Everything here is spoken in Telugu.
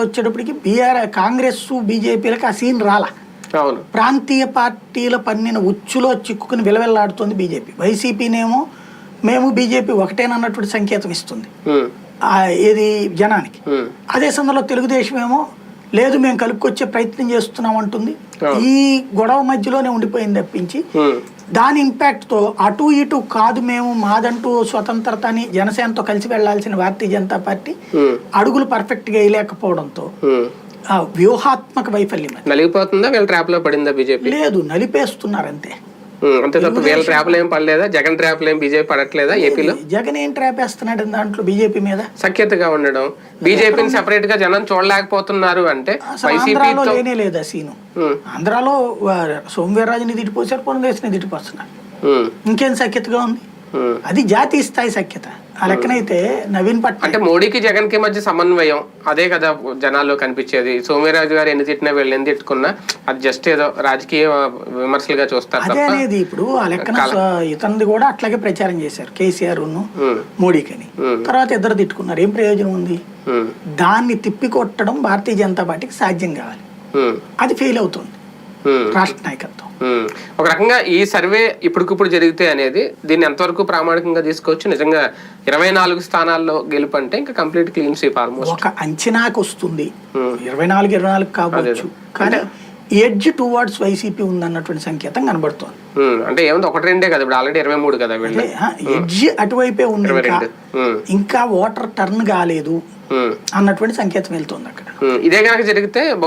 వచ్చేటప్పటికి బీఆర్ కాంగ్రెస్ బీజేపీలకు ఆ సీన్ రాలా. అవును. ప్రాంతీయ పార్టీల పన్నిన ఉచ్చులో చిక్కుకుని విలవిల్లాడుతోంది బీజేపీ. వైసీపీనేమో మేము బీజేపీ ఒకటేనన్నటువంటి సంకేతం ఇస్తుంది. ఏది జనానికి. అదే సందర్భంలో తెలుగుదేశం ఏమో లేదు మేము కలుపుకొచ్చే ప్రయత్నం చేస్తున్నాం అంటుంది. ఈ గొడవ మధ్యలోనే ఉండిపోయింది తప్పించి. దాని ఇంపాక్ట్తో అటు ఇటు కాదు మేము మాదంటూ స్వతంత్రత అని జనసేనతో కలిసి వెళ్ళాల్సిన భారతీయ జనతా పార్టీ అడుగులు పర్ఫెక్ట్గా వేయలేకపోవడంతో వ్యూహాత్మక వైఫల్యం. నలిగిపోతుందా వీళ్ళ ట్రాప్లో పడిందా బీజేపీ? లేదు నలిపేస్తున్నారు అంతే. అంతే తప్ప. వీళ్ళ ట్రాప్లో ఏం పడలేదా? జగన్ ట్రాప్లో ఏం బీజేపీ పడట్లేదా? ఏపీలో? జగన్ ఏం ట్రాప్ వేస్తున్నాడు దాంట్లో బీజేపీ మీద? సఖ్యతగా ఉండడం. బీజేపీని సెపరేట్గా జనం చూడలేకపోతున్నారు అంటే వైసీపీతో లేనే లేదు సీను ఆంధ్రాలో సోమవీర్రాజుని తిట్టిపోసారు పురంధేశ్ని తిట్టిపోస్తున్నారు ఇంకేం సఖ్యతగా ఉంది? అది జాతీయ స్థాయి సఖ్యత. ఆ లెక్కనైతే నవీన్ పట్నాయక్. అంటే మోడీకి జగన్కి మధ్య సమన్వయం. అదే కదా జనాల్లో కనిపించేది. సోమరాజు గారు ఎన్ని తిట్టినా వీళ్ళు ఎన్ని తిట్టుకున్నా అది జస్ట్ ఏదో రాజకీయ విమర్శలుగా చూస్తారు అదే అనేది ఇప్పుడు ఆ లెక్కన ఇతనిది కూడా అట్లాగే ప్రచారం చేశారు. కేసీఆర్ మోడీకని. ఉమ్. తర్వాత ఇద్దరు తిట్టుకున్నారు. ఏం ప్రయోజనం ఉంది? దాన్ని తిప్పికొట్టడం భారతీయ జనతా పార్టీకి సాధ్యం కావాలి. అది ఫెయిల్ అవుతుంది. రాష్ట్ర నాయకత్వం. ఒక రకంగా ఈ సర్వే ఇప్పటికిప్పుడు జరిగితే అనేది దీన్ని ఎంతవరకు ప్రామాణికంగా తీసుకోవచ్చు? నిజంగా ఇరవై నాలుగు స్థానాల్లో గెలుపు అంటే ఇంకా కంప్లీట్ క్లీన్ స్వీప్ ఆల్మోస్ట్. ఒక అంచనాకు వస్తుంది. ఇరవై నాలుగు ఇరవై నాలుగు కావచ్చు. కానీ ఎడ్జ్ టువర్డ్స్ వైసీపీ ఉందన్నటువంటి సంకేతం కనబడుతోంది. అంటే ఏముంది? ఒకటి రెండే కదా ఇప్పుడు. ఆల్రెడీ ఇరవై మూడు కదా ఎడ్జ్ అటువైపే ఉంది ఇంకా. ఓటర్ టర్న్ కాలేదు అన్నటువంటి సంకేతం వెళ్తుంది అక్కడ. ఇదే కనుక జరిగితే